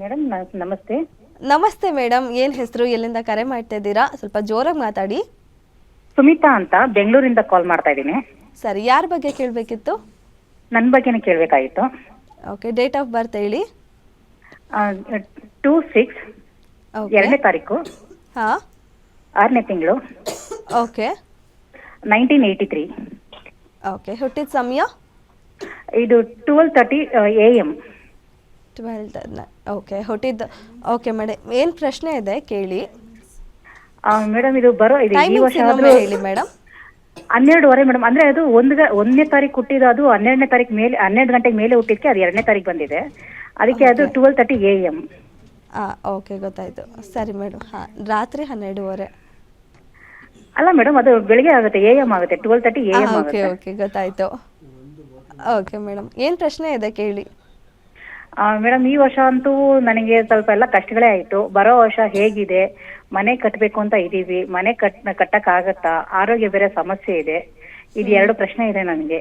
Madam ನಮಸ್ತೆ. ನಮಸ್ತೆ madam ಏನ್ ಹೆಸರು ಎಲ್ಲಿಂದ ಕರೆ ಮಾಡ್ತಾ ಇದ್ದೀರಾ? ಸ್ವಲ್ಪ ಜೋರಾಗಿ ಮಾತಾಡಿ. ಸುಮಿತಾ ಅಂತ ಬೆಂಗಳೂರಿಂದ ಕಾಲ್ ಮಾಡ್ತಾ ಇದ್ದೀನಿ. ಸರಿ ಯಾರ ಬಗ್ಗೆ ಕೇಳಬೇಕಿತ್ತು? ನನ್ನ ಬಗ್ಗೆನೇ ಕೇಳಬೇಕಾಗಿತ್ತು. ಓಕೆ ಡೇಟ್ ಆಫ್ ಬರ್ತ್ ಹೇಳಿ. ಟೂ ಸಿಕ್ಸ್ ಎರಡನೇ ತಾರೀಕು. ಹಾಂ. ಆರನೇ ತಿಂಗಳು. Okay. Nineteen eighty three. Okay ಹುಟ್ಟಿದ ಸಮಯ? ಇದು twelve thirty A M twelfth okay ಹುಟ್ಟಿದ್ದು. ಓಕೆ ಮೇಡಮ್ ಏನು ಪ್ರಶ್ನೆ ಇದೆ ಕೇಳಿ. ಮೇಡಮ್ ಇದು ಬರೋ ಇದು ಈ ವರ್ಷ ಇನ್ನೊಮ್ಮೆ ಆದ್ರೂ ಹೇಳಿ ಮೇಡಮ್ ಹನ್ನೆರಡುವರೆ ಮೇಡಮ್ ಅಂದ್ರೆ ಅದು ಒಂದು ಒಂದನೇ ತಾರೀಕು ಹುಟ್ಟಿದ್ದು ಅದು ಹನ್ನೆರಡನೇ ತಾರೀಕು ಮೇಲೆ ಹನ್ನೆರಡು ಗಂಟೆಗೆ ಮೇಲೆ ಹುಟ್ಟಿದ್ಕೆ ಅದು ಎರಡನೇ ತಾರೀಕು ಬಂದಿದೆ. ಅದಕ್ಕೆ ಅದು twelve thirty A M okay ಗೊತ್ತಾಯ್ತು. ಸರಿ ಮೇಡಮ್ ಹಾಂ ರಾತ್ರಿ ಹನ್ನೆರಡುವರೆ. ಅಲ್ಲ ಮೇಡಮ್ ಅದು ಬೆಳಿಗ್ಗೆ ಆಗುತ್ತೆ ಎ ಎಂ ಆಗುತ್ತೆ twelve thirty A M okay okay ಗೊತ್ತಾಯ್ತು. ಓಕೆ ಮೇಡಮ್ ಏನು ಪ್ರಶ್ನೆ ಇದೆ ಕೇಳಿ. ಮೇಡಮ್ ಈ ವರ್ಷ ಅಂತೂ ನನಗೆ ಸ್ವಲ್ಪ ಎಲ್ಲ ಕಷ್ಟಗಳೇ ಆಯ್ತು. ಬರೋ ವರ್ಷ ಹೇಗಿದೆ? ಮನೆ ಕಟ್ಟಬೇಕು ಅಂತ ಇದೀವಿ. ಮನೆ ಕಟ್ ಕಟ್ಟಕ್ ಆಗತ್ತಾ ಆರೋಗ್ಯ ಬೇರೆ ಸಮಸ್ಯೆ ಇದೆ. ಇದು ಎರಡು ಪ್ರಶ್ನೆ ಇದೆ ನನಗೆ.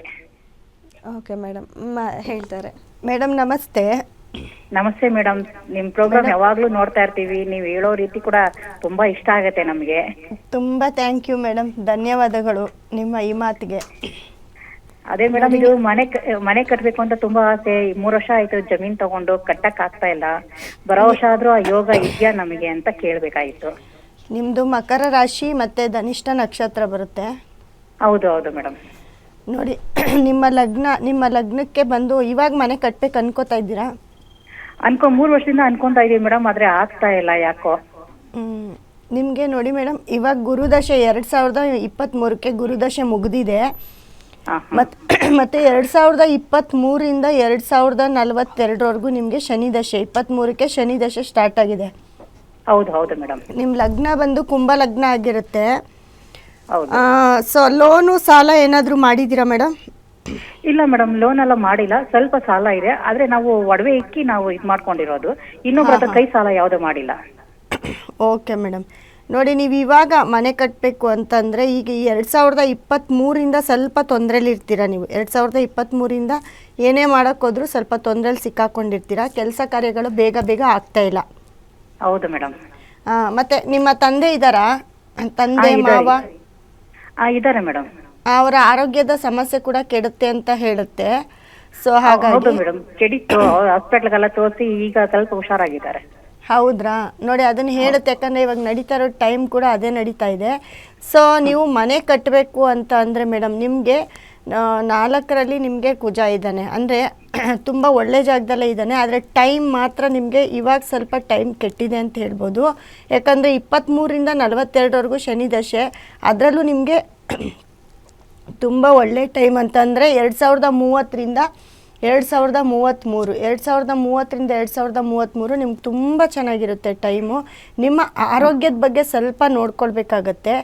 Okay madam. ಹೇಳ್ತಾರೆ. ಮೇಡಮ್ ನಮಸ್ತೆ. ನಮಸ್ತೆ ಮೇಡಮ್. ನಿಮ್ ಪ್ರೋಗ್ರಾಮ್ ಯಾವಾಗ್ಲೂ ನೋಡ್ತಾ ಇರ್ತೀವಿ. ನೀವು ಹೇಳೋ ರೀತಿ ಕೂಡ ತುಂಬಾ ಇಷ್ಟ ಆಗತ್ತೆ ನಮಗೆ. ತುಂಬಾ ಥ್ಯಾಂಕ್ ಯು ಮೇಡಮ್. ಧನ್ಯವಾದಗಳು ನಿಮ್ಮ ಈ ಮಾತಿಗೆ. ಅದೇ ಮೇಡಮ್ ಇದು ಮನೆ ಕ- ಮನೆ ಕಟ್ಬೇಕು ಅಂತ ತುಂಬಾ ಆಸೆ. ಈ ಮೂರ್ ವರ್ಷ ಆಯ್ತು ಜಮೀನ್ ತಗೊಂಡು ಕಟ್ಟಕ್ ಆಗ್ತಾ ಇಲ್ಲ. ಬರೋ ವರ್ಷ ಆದ್ರೂ ಆ ಯೋಗ ಇದೆಯಾ ನಮಗೆ ಅಂತ ಕೇಳ್ಬೇಕಾಗಿತ್ತು. ನಿಮ್ಮದು ಮಕರ ರಾಶಿ ಮತ್ತೆ ಧನಿಷ್ಠ ನಕ್ಷತ್ರ ಬರುತ್ತೆ. ಹೌದು ಹೌದು ಮೇಡಮ್ ನೋಡಿ ನಿಮ್ಮ ಲಗ್ನ ನಿಮ್ಮ ಲಗ್ನಕ್ಕೆ ಬಂದು ಇವಾಗ ಮನೆ ಕಟ್ಬೇಕು ಅನ್ಕೋತಾ ಇದ್ದೀರಾ? ಅನ್ಕೊ ಮೂರ್ ವರ್ಷದಿಂದ ಅನ್ಕೊಂತಾ ಇದೀವಿ ಮೇಡಮ್ ಆದ್ರೆ ಆಗ್ತಾ ಇಲ್ಲ ಯಾಕೋ. ನಿಮಗೆ ನೋಡಿ ಮೇಡಮ್ ಇವಾಗ ಗುರುದಶೆ ಎರಡು ಸಾವಿರದ ಇಪ್ಪತ್ತ್ಮೂರಕ್ಕೆ ಗುರುದಶೆ ಮುಗಿದಿದೆ. ಮತ್ತು ಇಪ್ಪತ್ತ್ ಎರಡು ಸಾವಿರದ ಇಪ್ಪತ್ತ್ಮೂರಿಂದ ಎರಡು ಸಾವಿರದ ನಲವತ್ತೆರಡರವರೆಗೂ ನಿಮಗೆ ಶನಿ ದಶೆ ಇಪ್ಪತ್ತ್ಮೂರಕ್ಕೆ ಶನಿ ದಶೆ ಸ್ಟಾರ್ಟ್ ಆಗಿದೆ. ಹೌದು ಹೌದು ಮೇಡಮ್. ನಿಮ್ಮ ಲಗ್ನ ಬಂದು ಕುಂಭ ಲಗ್ನ ಆಗಿರುತ್ತೆ. ಹೌದು. ಸೊ ಲೋನು ಸಾಲ ಏನಾದರೂ ಮಾಡಿದ್ದೀರಾ ಮೇಡಮ್ ಇಲ್ಲ ಮೇಡಮ್ ಲೋನ್ ಎಲ್ಲ ಮಾಡಿಲ್ಲ. ಸ್ವಲ್ಪ ಸಾಲ ಇದೆ. ಆದ್ರೆ ನಾವು ಒಡವೆ ಇಕ್ಕಿ ನಾವು ಇದು ಮಾಡ್ಕೊಂಡಿರೋದು. ಇನ್ನೊಬ್ಬರ ಕೈ ಸಾಲ ಯಾವ್ದು ಮಾಡಿಲ್ಲ. ಓಕೆ ಮೇಡಮ್ ನೋಡಿ ನೀವು ಇವಾಗ ಮನೆ ಕಟ್ಟಬೇಕು ಅಂತಂದರೆ ಈಗ ಎರಡು ಸಾವಿರದ ಇಪ್ಪತ್ತ್ಮೂರಿಂದ ಸ್ವಲ್ಪ ತೊಂದರೆಲಿ ಇರ್ತೀರ ನೀವು? ಎರಡು ಸಾವಿರದ ಇಪ್ಪತ್ತ್ಮೂರಿಂದ ಏನೇ ಮಾಡೋಕ್ಕೋದ್ರೂ ಸ್ವಲ್ಪ ತೊಂದರೆಲಿ ಸಿಕ್ಕಾಕೊಂಡಿರ್ತೀರ? ಕೆಲಸ ಕಾರ್ಯಗಳು ಬೇಗ ಬೇಗ ಆಗ್ತಾ ಇಲ್ಲ. ಹೌದು ಮೇಡಮ್ ಮತ್ತೆ ನಿಮ್ಮ ತಂದೆ ಇದ್ದಾರಾ ತಂದೆ ಮಾವ? ಇದ್ದಾರೆ ಮೇಡಮ್ ಅವರ ಆರೋಗ್ಯದ ಸಮಸ್ಯೆ ಕೂಡ ಕೆಡುತ್ತೆ ಅಂತ ಹೇಳುತ್ತೆ. ಸೊ ಹಾಗಾಗಿ ಮೇಡಮ್ ಹಾಸ್ಪಿಟ್ಲ್ಗೆಲ್ಲ ತೋರಿಸಿ ಈಗ ಸ್ವಲ್ಪ ಹುಷಾರಾಗಿದ್ದಾರೆ. ಹೌದ್ರಾ? ನೋಡಿ, ಅದನ್ನು ಹೇಳುತ್ತೆ. ಯಾಕಂದರೆ ಇವಾಗ ನಡೀತಾ ಇರೋ ಟೈಮ್ ಕೂಡ ಅದೇ ನಡೀತಾ ಇದೆ. ಸೊ ನೀವು ಮನೆ ಕಟ್ಟಬೇಕು ಅಂತ ಅಂದರೆ ಮೇಡಮ್ ನಿಮಗೆ ನಾಲ್ಕರಲ್ಲಿ ನಿಮಗೆ ಕುಜ ಇದ್ದಾನೆ. ಅಂದರೆ ತುಂಬ ಒಳ್ಳೆ ಜಾಗದಲ್ಲೇ ಇದ್ದಾನೆ. ಆದರೆ ಟೈಮ್ ಮಾತ್ರ ನಿಮಗೆ ಇವಾಗ ಸ್ವಲ್ಪ ಟೈಮ್ ಕೆಟ್ಟಿದೆ ಅಂತ ಹೇಳ್ಬೋದು. ಯಾಕಂದರೆ ಇಪ್ಪತ್ತ್ಮೂರಿಂದ ನಲವತ್ತೆರಡವರೆಗೂ ಶನಿ ದಶೆ. ಅದರಲ್ಲೂ ನಿಮಗೆ ತುಂಬ ಒಳ್ಳೆ ಟೈಮ್ ಅಂತಂದರೆ ಎರಡು ಸಾವಿರದ ಮೂವತ್ತರಿಂದ ಎರಡು ಸಾವಿರದ ಮೂವತ್ತ್ಮೂರು ಎರಡು ಸಾವಿರದ ಮೂವತ್ತರಿಂದ ಎರಡು ಸಾವಿರದ ಮೂವತ್ತ್ಮೂರು ನಿಮ್ಗೆ ತುಂಬ ಚೆನ್ನಾಗಿರುತ್ತೆ ಟೈಮು. ನಿಮ್ಮ ಆರೋಗ್ಯದ ಬಗ್ಗೆ ಸ್ವಲ್ಪ ನೋಡ್ಕೊಳ್ಬೇಕಾಗತ್ತೆ.